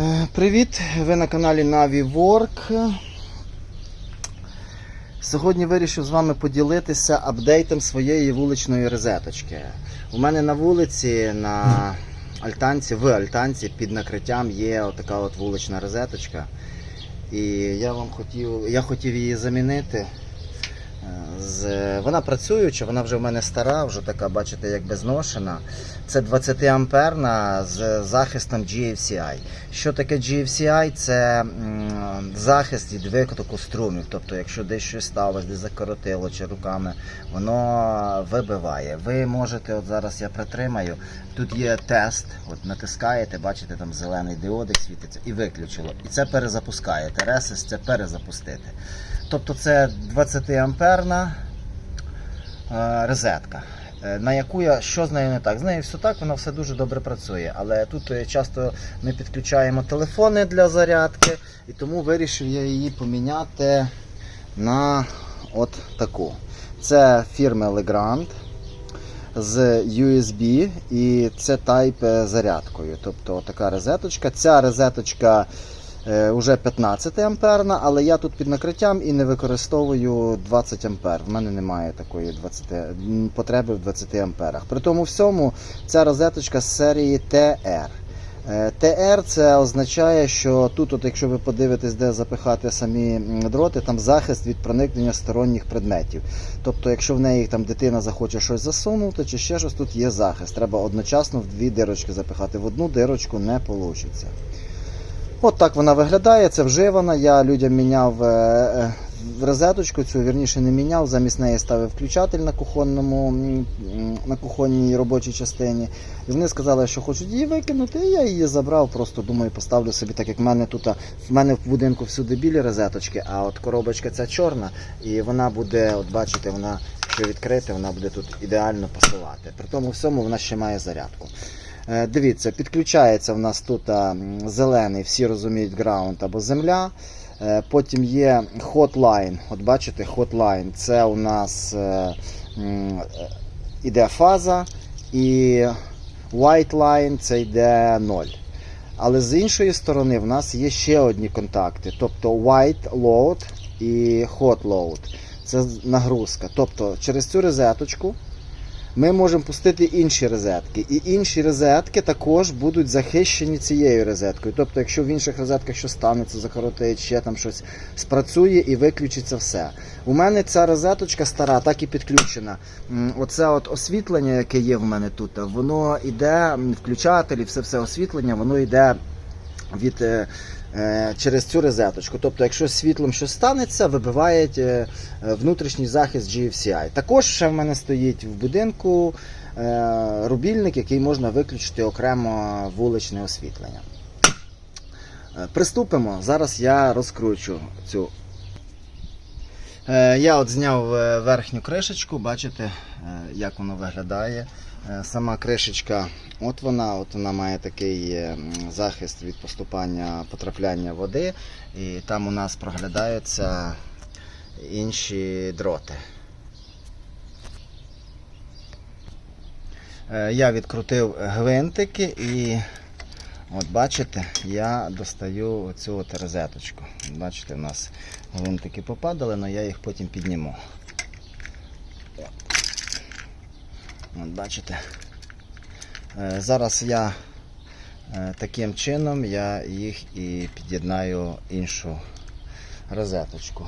Е, Привіт! Ви на каналі NaviWork. Сьогодні вирішив з вами поділитися апдейтом своєї вуличної розеточки. У мене на вулиці на Альтанці, в Альтанці під накриттям є отака от вулична розеточка. І я вам хотів, я хотів її замінити. З, вона працююча, вона вже в мене стара, вже така, бачите, якби зношена. Це 20 амперна з захистом GFCI. Що таке GFCI? Це захист від викотоку струмів. Тобто, якщо десь щось сталося, десь закоротило чи руками, воно вибиває. Ви можете, от зараз я притримаю, тут є тест, от натискаєте, бачите, там зелений диодик світиться і виключило. І це перезапускаєте. Ресис це перезапустити. Тобто це 20 амперна е, розетка. е, На яку я що з нею не так? З нею все так, вона все дуже добре працює. Але тут е, часто ми підключаємо телефони для зарядки, і тому вирішив я її поміняти на от таку. Це фірми Legrand з USB і це Type зарядкою. Тобто така розеточка. Ця розеточка вже 15 амперна, але я тут під накриттям і не використовую 20 ампер. В мене немає такої 20, потреби в 20 амперах. При тому всьому ця розеточка з серії TR. Е, TR це означає, що тут, от, якщо ви подивитесь, де запихати самі дроти, там захист від проникнення сторонніх предметів. Тобто, якщо в неї там дитина захоче щось засунути чи ще щось, тут є захист. Треба одночасно в дві дирочки запихати. В одну дирочку не вийде. От так вона виглядає, це вживана. Я людям міняв е, е, розеточку, цю вірніше не міняв, замість неї ставив включатель на кухонному, на кухонній робочій частині. І вони сказали, що хочуть її викинути, і я її забрав, просто думаю, поставлю собі, так як в мене тут, в мене в будинку всюди білі розеточки, а от коробочка ця чорна, і вона буде, от бачите, вона, якщо відкрити, вона буде тут ідеально пасувати. При тому всьому вона ще має зарядку. Е, Дивіться, підключається в нас тут зелений, всі розуміють граунд або земля. Е, Потім є hotline. От бачите, hotline. Це у нас е, е, іде фаза, і white line це йде 0. Але з іншої сторони в нас є ще одні контакти. Тобто white load і hot load. Це нагрузка. Тобто через цю розеточку ми можемо пустити інші розетки. І інші розетки також будуть захищені цією розеткою. Тобто, якщо в інших розетках щось станеться, закоротить, ще там щось спрацює і виключиться все. У мене ця розеточка стара, так і підключена. Оце от освітлення, яке є в мене тут, воно йде, м, включателі, все все освітлення, воно йде від. Е, Через цю розеточку. Тобто, якщо світлом щось станеться, вибиває е, е, внутрішній захист GFCI. Також ще в мене стоїть в будинку рубільник, який можна виключити окремо вуличне освітлення. Приступимо. Зараз я розкручу цю. Я от зняв верхню кришечку, бачите, як воно виглядає. Е, Сама кришечка, от вона, от вона має такий е, захист від поступання потрапляння води, і там у нас проглядаються інші дроти. Е, Я відкрутив гвинтики і от бачите, я достаю оцю розеточку. Бачите, у нас гвинтики попадали, але я їх потім підніму. От бачите. Е, Зараз я е, таким чином я їх і під'єднаю іншу розеточку.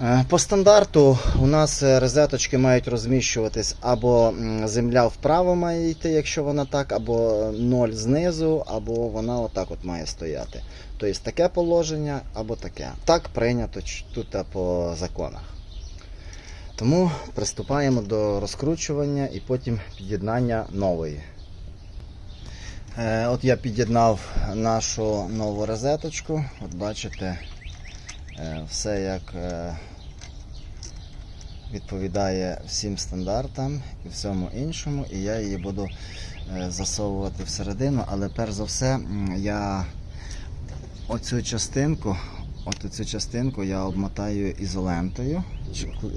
Е, По стандарту у нас розеточки мають розміщуватись або земля вправо має йти, якщо вона так, або ноль знизу, або вона отак от має стояти. Тобто таке положення або таке. Так прийнято тут по законах. Тому приступаємо до розкручування і потім під'єднання нової. Е, От я під'єднав нашу нову розеточку. От бачите, е, все як е, відповідає всім стандартам і всьому іншому. І я її буду засовувати всередину, але перш за все я оцю частинку, от цю частинку я обмотаю ізолентою,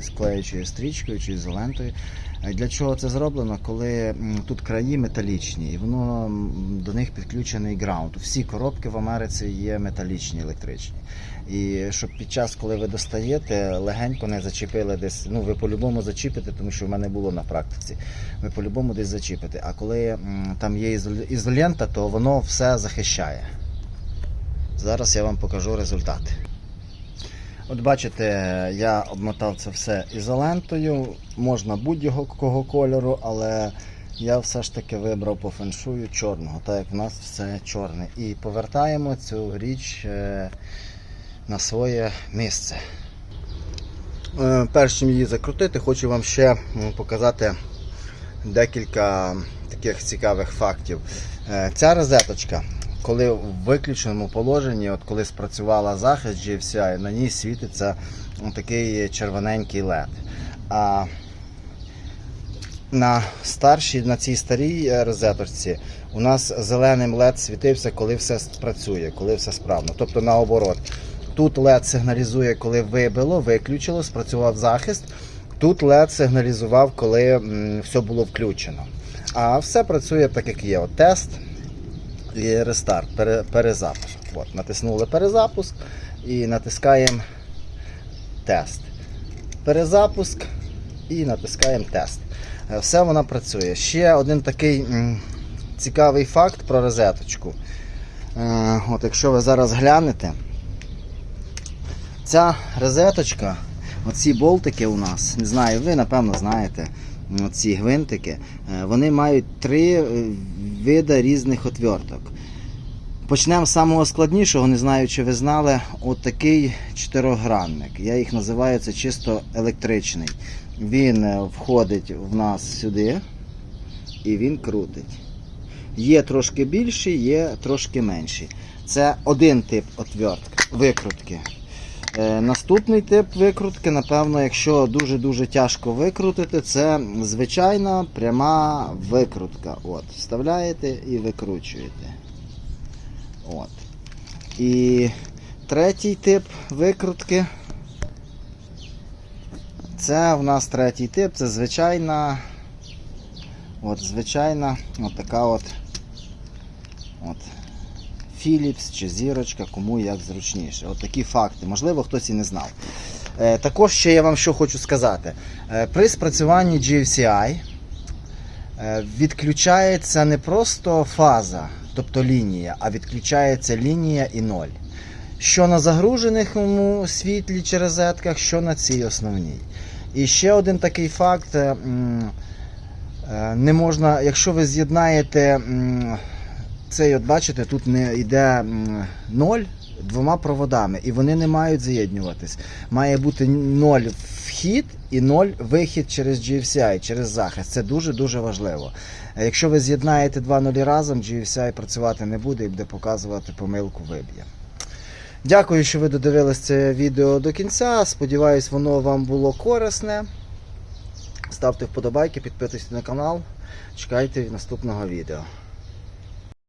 склеючою стрічкою чи ізолентою. Е, Для чого це зроблено? Коли тут краї металічні, і воно до них підключений граунд. Всі коробки в Америці є металічні, електричні. І щоб під час, коли ви достаєте, легенько не зачепили десь. Ну, ви по-любому зачіпите, тому що в мене було на практиці. Ви по-любому десь зачіпите. А коли там є ізолента, то воно все захищає. Зараз я вам покажу результати. От бачите, я обмотав це все ізолентою, можна будь-якого кольору, але я все ж таки вибрав по феншую чорного, так як в нас все чорне. І повертаємо цю річ е, на своє місце. Е, Перш чим її закрутити, хочу вам ще показати декілька таких цікавих фактів. Е, Ця розеточка, коли в виключеному положенні, от коли спрацювала захист GFCI, на ній світиться такий червоненький LED. А на старшій, на цій старій е, розеточці у нас зеленим LED світився, коли все працює, коли все справно. Тобто наоборот. Тут LED сигналізує, коли вибило, виключило, спрацював захист. Тут LED сигналізував, коли все було включено. А все працює так, як є. От тест і рестарт, пере, перезапуск. От, натиснули перезапуск і натискаємо тест. Перезапуск і натискаємо тест. Е, Все вона працює. Ще один такий цікавий факт про розеточку. Е, От якщо ви зараз глянете, ця розеточка, оці болтики у нас, не знаю, ви напевно знаєте, ці гвинтики, е, вони мають три е, вида різних отверток. Почнемо з самого складнішого, не знаю, чи ви знали, от такий чотиригранник. Я їх називаю це чисто електричний. Він е, входить в нас сюди і він крутить. Є трошки більші, є трошки менші. Це один тип отвертки, викрутки. Е, наступний тип викрутки, напевно, якщо дуже-дуже тяжко викрутити, це звичайна пряма викрутка. От, вставляєте і викручуєте. От. І третій тип викрутки. Це в нас третій тип, це звичайна. От, звичайна, от така от. От. Philips чи зірочка, кому як зручніше. От такі факти. Можливо, хтось і не знав. Е, також ще я вам що хочу сказати. Е, при спрацюванні GFCI е, відключається не просто фаза, тобто лінія, а відключається лінія і ноль. Що на загружених світлі чи розетках, що на цій основній. І ще один такий факт. Не можна, якщо ви з'єднаєте цей, от бачите, тут не йде ноль двома проводами, і вони не мають з'єднюватись. Має бути ноль вхід і ноль вихід через GFCI, через захист. Це дуже-дуже важливо. Якщо ви з'єднаєте два нулі разом, GFCI працювати не буде і буде показувати помилку виб'є. Дякую, що ви додивились це відео до кінця. Сподіваюсь, воно вам було корисне. Ставте вподобайки, підписуйтесь на канал. Чекайте наступного відео.